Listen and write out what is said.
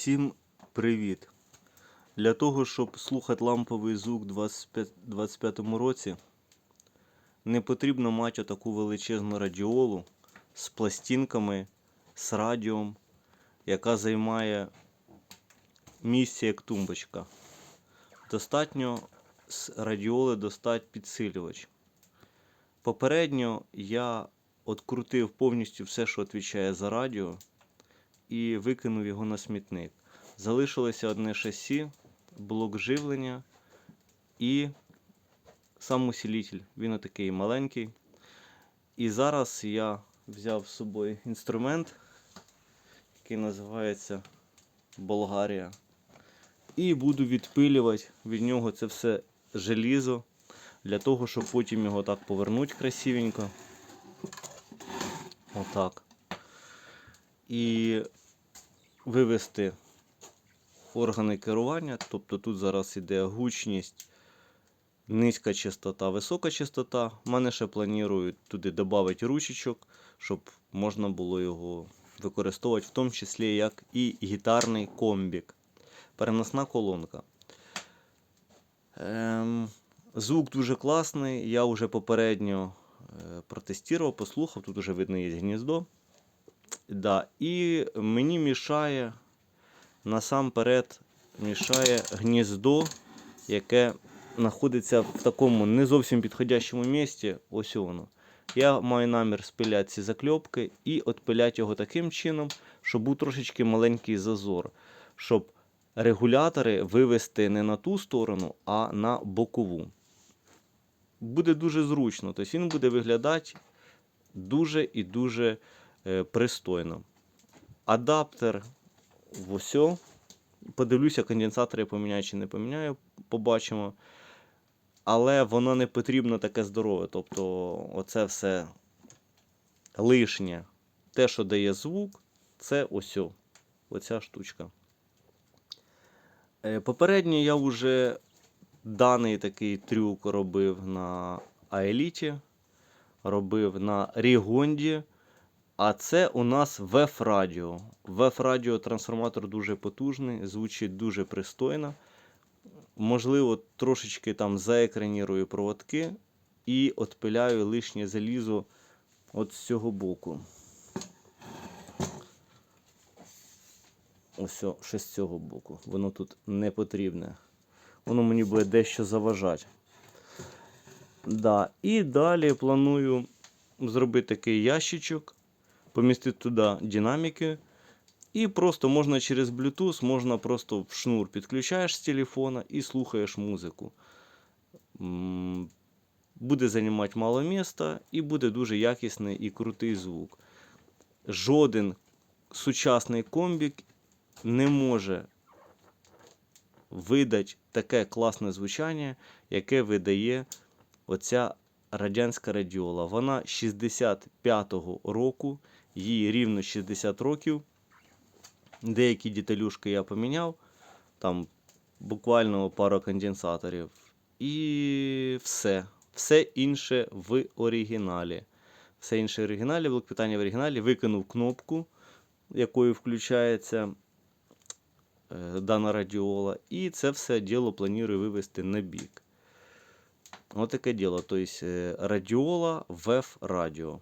Всім привіт! Для того, щоб слухати ламповий звук у 2025 році, не потрібно мати таку величезну радіолу з пластинками, з радіом, яка займає місце як тумбочка. Достатньо з радіоли достати підсилювач. Попередньо я открутив повністю все, що відповідає за радіо, і викинув його на смітник. Залишилося одне шасі, блок живлення і сам усилитель. Він отакий маленький. І зараз я взяв з собою інструмент, який називається Болгарія. І буду відпилювати від нього це все желізо для того, щоб потім його так повернути красивенько. Отак. І вивести органи керування. Тобто тут зараз іде гучність, низька частота, висока частота. У мене ще планують туди додати ручечок, щоб можна було його використовувати, в тому числі як і гітарний комбік. Переносна колонка. Ем, звук дуже класний. Я вже попередньо е, протестував, послухав. Тут вже видно є гніздо. Да. І мені мішає насамперед мішає гніздо, яке знаходиться в такому не зовсім підходящому місці. Ось воно. Я маю намір спиляти ці закльопки і відпиляти його таким чином, щоб був трошечки маленький зазор, щоб регулятори вивести не на ту сторону, а на бокову. Буде дуже зручно, тобто він буде виглядати дуже і дуже пристойно. Адаптер в усьо. Подивлюся, конденсатори поміняю чи не поміняю, побачимо. Але воно не потрібно таке здорове. Тобто, оце все лишнє. Те, що дає звук, це ось оця штучка. Е, Попередньо я вже даний такий трюк робив на Аеліті, робив на Рігонді. А це у нас VF радіо. VF радіо трансформатор дуже потужний, звучить дуже пристойно. Можливо, трошечки там заекранірую проводки і отпиляю лишнє залізо от з цього боку. Ось ще з цього боку. Воно тут не потрібне. Воно мені буде дещо заважати. Да. І далі планую зробити такий ящичок помістити туди динаміки. І просто можна через Bluetooth, можна просто в шнур підключаєш з телефона і слухаєш музику. Буде займати мало міста і буде дуже якісний і крутий звук. Жоден сучасний комбік не може видати таке класне звучання, яке видає оця радянська радіола. Вона 65-го року їй рівно 60 років. Деякі деталюшки я поміняв, там буквально пару конденсаторів. І все. Все інше в оригіналі. Все інше в оригіналі, блок питання в оригіналі. Викинув кнопку, якою включається е, дана радіола. І це все діло планую вивести на бік. Ось таке діло. Тобто радіола, веф радіо.